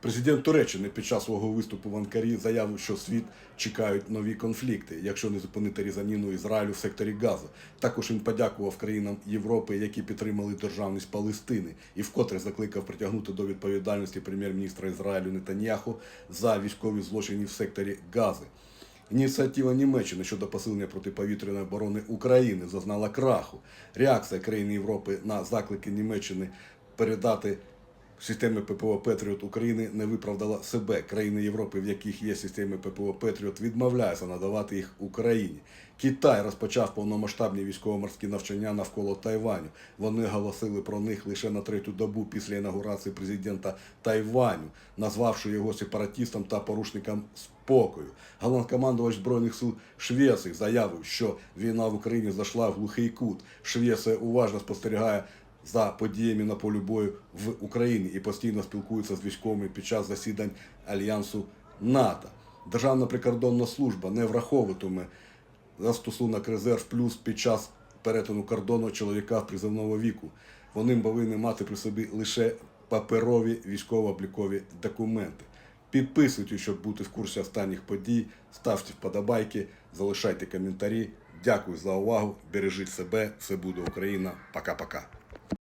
Президент Туреччини під час свого виступу в Анкарі заявив, що світ чекають нові конфлікти, якщо не зупинити різаніну Ізраїлю в секторі Газу. Також він подякував країнам Європи, які підтримали державність Палестини, і вкотре закликав притягнути до відповідальності прем'єр-міністра Ізраїлю Нетаньяху за військові злочини в секторі Гази. Ініціатива Німеччини щодо посилення протиповітряної оборони України зазнала краху. Реакція країн Європи на заклики Німеччини передати системи ППО Петріот України не виправдала себе. Країни Європи, в яких є системи ППО Петріот, відмовляються надавати їх Україні. Китай розпочав повномасштабні військово-морські навчання навколо Тайваню. Вони оголосили про них лише на третю добу після інаугурації президента Тайваню, назвавши його сепаратистом та порушником спокою. Головнокомандувач збройних сил Швеції заявив, що війна в Україні зайшла в глухий кут. Швеція уважно спостерігає за подіями на полі бою в Україні і постійно спілкується з військовими під час засідань альянсу НАТО. Державна прикордонна служба не враховуватиме застосунок резерв плюс під час перетину кордону чоловіка призовного віку. Вони повинні мати при собі лише паперові військово-облікові документи. Підписуйтесь, щоб бути в курсі останніх подій, ставте вподобайки, залишайте коментарі. Дякую за увагу. Бережіть себе. Все буде Україна. Пока-пока.